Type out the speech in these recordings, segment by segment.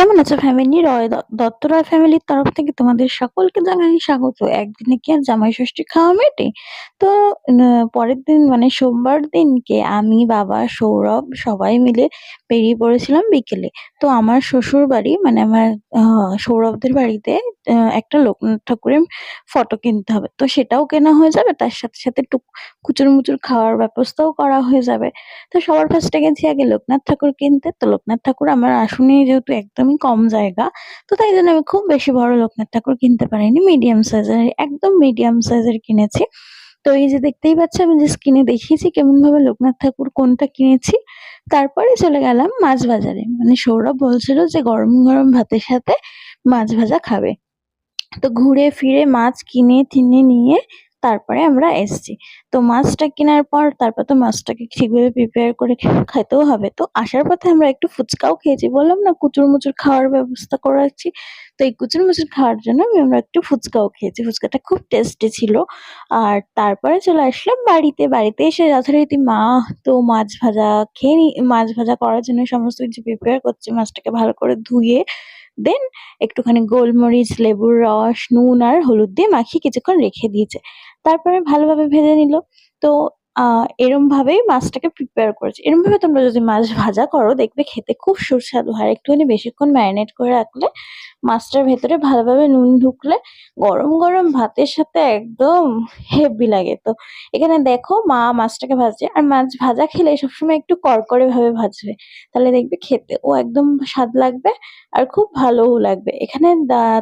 কেমন আছো ফ্যামিলি? রয় দত্ত রয় ফ্যামিলির তরফ থেকে তোমাদের সকলকে জানাই স্বাগত। একদিনে কি আর জামাই ষষ্ঠী খাওয়া মেটে? তো পরের দিন মানে সোমবার দিনকে আমি, বাবা, সৌরভ সবাই মিলে বেরিয়ে পড়েছিলাম বিকেলে। তো আমার শ্বশুরবাড়ি মানে আমার সৌরভদের বাড়িতে একটা লোকনাথ ঠাকুরের ফটো কিনতে হবে। তো সেটাও কেনা হয়ে যাবে তার সাথে, সাথে টুক কুচুর-মুচুর খাওয়ার ব্যবস্থাও করা হয়ে যাবে। তো সবার ফার্স্ট গেছি আগে লোকনাথ ঠাকুর কিনতে। তো লোকনাথ ঠাকুর আমার আসনে যেহেতু একদমই কম জায়গা, তো তাই জন্য আমি খুব বেশি বড় লোকনাথ ঠাকুর কিনতে পারিনি। মিডিয়াম সাইজের একদম মিডিয়াম সাইজের কিনেছি। তো এই যে দেখতেই পাচ্ছ আমি যে স্ক্রিনে দেখিয়েছি কেমনভাবে লোকনাথ ঠাকুর কোনটা কিনেছি। তারপরে চলে গেলাম মাছ বাজারে। মানে সৌরভ বলছিল যে গরম, গরম ভাতের সাথে মাছ ভাজা খাবে। তো ঘুরে ফিরে মাছ কিনে টিনে নিয়ে তারপরে আমরা এসছি। তো মাছটা কেনার পর তারপর তো মাছটাকে ঠিকভাবে প্রিপেয়ার করে খেতেও হবে। তো আসার পথে আমরা একটু ফুচকাও খেয়েছি। বললাম না, কুচুর-মুচুর খাওয়ার ব্যবস্থা করাচ্ছি তো এই কুচুর-মুচুর খাওয়ার জন্য আমি আমরা একটু ফুচকাও খেয়েছি। ফুচকাটা খুব টেস্টি ছিল। আর তারপরে চলে আসলাম বাড়িতে। বাড়িতে এসে যথারীতি মা তো মাছ ভাজা খেয়ে মাছ ভাজা করার জন্য সমস্ত কিছু প্রিপেয়ার করছে। মাছটাকে ভালো করে ধুয়ে দেন একটুখানি গোলমরিচ, লেবুর রস, নুন আর হলুদ দিয়ে মাখিয়ে কিছুক্ষণ রেখে দিয়েছে। তারপরে ভালোভাবে ভেজে নিল। তো এরমভাবেই মাছটাকে প্রিপেয়ার করেছি। এরমভাবে তোমরা যদি মাছ ভাজা করো দেখবে খেতে খুব সুস্বাদু হয়। একটুখানি বেশিক্ষণ ম্যারিনেট করে রাখলে মাছটার ভেতরে ভালোভাবে নুন ঢুকলে গরম, গরম ভাতের সাথে একদম হেভি লাগে। তো এখানে দেখো মা মাছটাকে ভাজছে। আর মাছ ভাজা খেলে সবসময় একটু কড়কড়ে ভাবে ভাজবে। তাহলে দেখবে খেতেও একদম স্বাদ লাগবে আর খুব ভালোও লাগবে। এখানে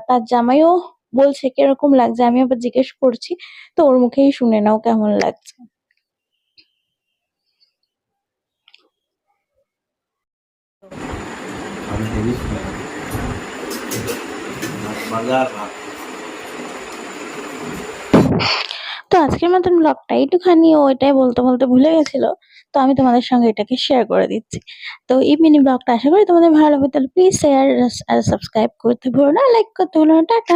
তার জামাইও বলছে কীরকম লাগছে। আমি আবার জিজ্ঞেস করছি। তো ওর মুখেই শুনে নাও কেমন লাগছে। আমি তো আজকের মতন ব্লগটা একটুখানি ও এটাই বলতে, বলতে ভুলে গেছিল। তো আমি তোমাদের সঙ্গে এটাকে শেয়ার করে দিচ্ছি। তো এই মিনি ব্লগটা আশা করি তোমাদের ভালো লাগবে। তাহলে প্লিজ শেয়ার সাবস্ক্রাইব করতে ভুলো না, লাইক করতে ভুলো না। টাটা।